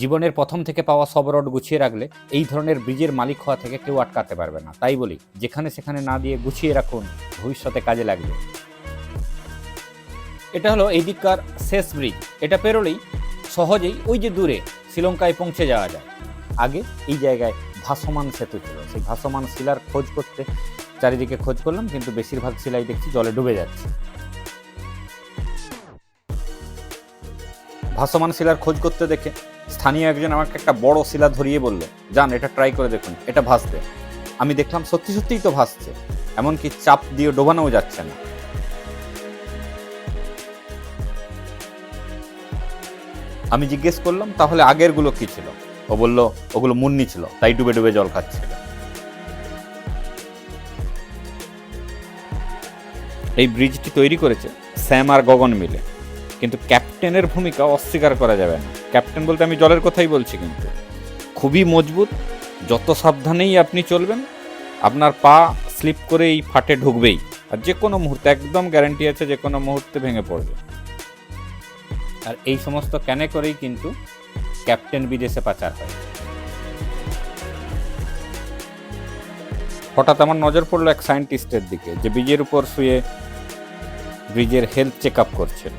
জীবনের প্রথম থেকে পাওয়া সব রড গুছিয়ে রাখলে এই ধরনের ব্রিজের মালিক হওয়া থেকে কেউ আটকাতে পারবে না। তাই বলি, যেখানে সেখানে না দিয়ে গুছিয়ে রাখুন, ভবিষ্যতে কাজে লাগবে। এটা হলো এই দিককার শেষ ব্রিজ। এটা পেরোলেই সহজেই ওই যে দূরে শ্রীলঙ্কায় পৌঁছে যাওয়া যায়। আগে এই জায়গায় ভাসমান সেতু ছিল। সেই ভাসমান শিলার খোঁজ করতে চারিদিকে খোঁজ করলাম, কিন্তু বেশিরভাগ শিলাই দেখছি জলে ডুবে যাচ্ছে। ভাসমান শিলার খোঁজ করতে দেখে স্থানীয় একজন আমাকে একটা বড় শিলা ধরিয়ে বলল, যান, এটা ট্রাই করে দেখুন, এটা ভাসবে আমি দেখলাম সত্যি সত্যিই তো ভাসছে, এমনকি চাপ দিয়ে ডোবানোও যাচ্ছে না। আমি জিজ্ঞেস করলাম, তাহলে আগেরগুলো কি ছিল? ও বলল, ওগুলো মুন্নি ছিল, তাই ডুবে ডুবে জল খাচ্ছিল। এই ব্রিজটি তৈরি করেছে স্যাম আর গগন মিলে। কিন্তু ক্যাপ্টেনের ভূমিকা অস্বীকার করা যাবে না। ক্যাপ্টেন বলতে আমি জলের কথাই বলছি কিন্তু। খুবই মজবুত, যত সাবধানেই আপনি চলবেন, আপনার পা স্লিপ করে এই ফাটে ঢুকবেই। আর যে কোনো মুহূর্তে, একদম গ্যারান্টি আছে যে কোনো মুহূর্তে ভেঙে পড়বে। আর এই সমস্ত ক্যানে করেই কিন্তু ক্যাপ্টেন বিদেশে পাচার হয়। হঠাৎ আমার নজর পড়ল এক সায়েন্টিস্টের দিকে, যে ব্রিজের উপর শুয়ে ব্রিজের হেলথ চেক আপ করছিল